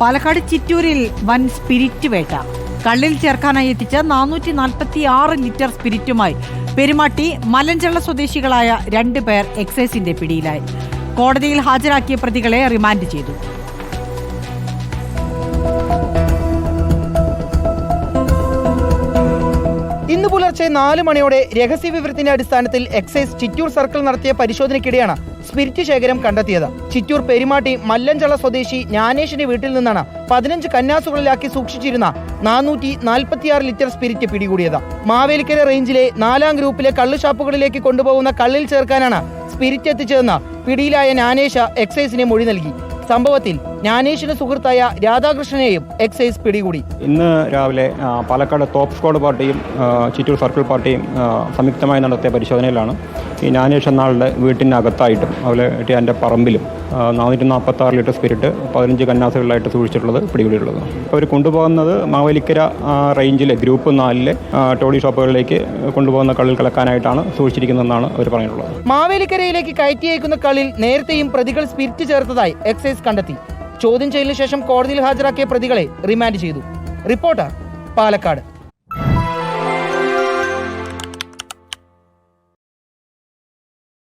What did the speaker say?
പാലക്കാട് ചിറ്റൂരിൽ വൻ സ്പിരിറ്റ് വേട്ട. കള്ളിൽ ചേർക്കാനായി എത്തിച്ച നാനൂറ്റി നാൽപ്പത്തി ആറ് ലിറ്റർ സ്പിരിറ്റുമായി പെരുമാട്ടി മലഞ്ചള്ള സ്വദേശികളായ രണ്ട് പേർ എക്സൈസിന്റെ പിടിയിലായി. കോടതിയിൽ ഹാജരാക്കിയ പ്രതികളെ റിമാൻഡ് ചെയ്തു. പുലർച്ചെ നാല് മണിയോടെ രഹസ്യ വിവരത്തിന്റെ അടിസ്ഥാനത്തിൽ എക്സൈസ് ചിറ്റൂർ സർക്കിൾ നടത്തിയ പരിശോധനയ്ക്കിടെയാണ് സ്പിരിറ്റ് ശേഖരം കണ്ടെത്തിയത്. ചിറ്റൂർ പെരുമാട്ടി മല്ലഞ്ചള സ്വദേശി ജ്ഞാനേഷിന്റെ വീട്ടിൽ നിന്നാണ് പതിനഞ്ച് കന്നാസുകളിലാക്കി സൂക്ഷിച്ചിരുന്ന നാനൂറ്റി നാൽപ്പത്തിയാറ് ലിറ്റർ സ്പിരിറ്റ് പിടികൂടിയത്. മാവേലിക്കര റേഞ്ചിലെ നാലാം ഗ്രൂപ്പിലെ കള്ള് ഷാപ്പുകളിലേക്ക് കൊണ്ടുപോകുന്ന കള്ളിൽ ചേർക്കാനാണ് സ്പിരിറ്റ് എത്തിച്ചതെന്ന് പിടിയിലായ ജ്ഞാനേഷ എക്സൈസിനെ മൊഴി നൽകി. സംഭവത്തിൽ ജ്ഞാനേഷിന് സുഹൃത്തായ രാധാകൃഷ്ണനെയും എക്സൈസ് പിടികൂടി. ഇന്ന് രാവിലെ പാലക്കാട് ടോപ്പ് സ്ക്വാഡ് പാർട്ടിയും ചിറ്റൂർ സർക്കിൾ പാർട്ടിയും സംയുക്തമായി നടത്തിയ പരിശോധനയിലാണ് ഈ ജ്ഞാനേഷ് എന്നാളുടെ വീട്ടിനകത്തായിട്ടും അതുപോലെ എന്റെ പറമ്പിലും നാനൂറ്റി നാൽപ്പത്തി ആറ് ലിറ്റർ സ്പിരിറ്റ് പതിനഞ്ച് കന്നാസുകളിലായിട്ട് സൂക്ഷിച്ചിട്ടുള്ളത് പിടികൂടിയുള്ളത് അവർ കൊണ്ടുപോകുന്നത് മാവേലിക്കര റേഞ്ചിലെ ഗ്രൂപ്പ് നാലിലെ ടോളി ഷോപ്പുകളിലേക്ക് കൊണ്ടുപോകുന്ന കള്ളിൽ കലക്കാനായിട്ടാണ് സൂക്ഷിച്ചിരിക്കുന്നതെന്നാണ് അവർ പറഞ്ഞിട്ടുള്ളത്. മാവേലിക്കരയിലേക്ക് കയറ്റി അയക്കുന്ന കളിൽ നേരത്തെയും പ്രതികൾ സ്പിരിറ്റ് ചേർത്തതായി എക്സൈസ് കണ്ടെത്തി. ചോദ്യം ചെയ്യലിന് ശേഷം കോടതിയിൽ ഹാജരാക്കിയ പ്രതികളെ റിമാൻഡ് ചെയ്തു. റിപ്പോർട്ടർ പാലക്കാട്.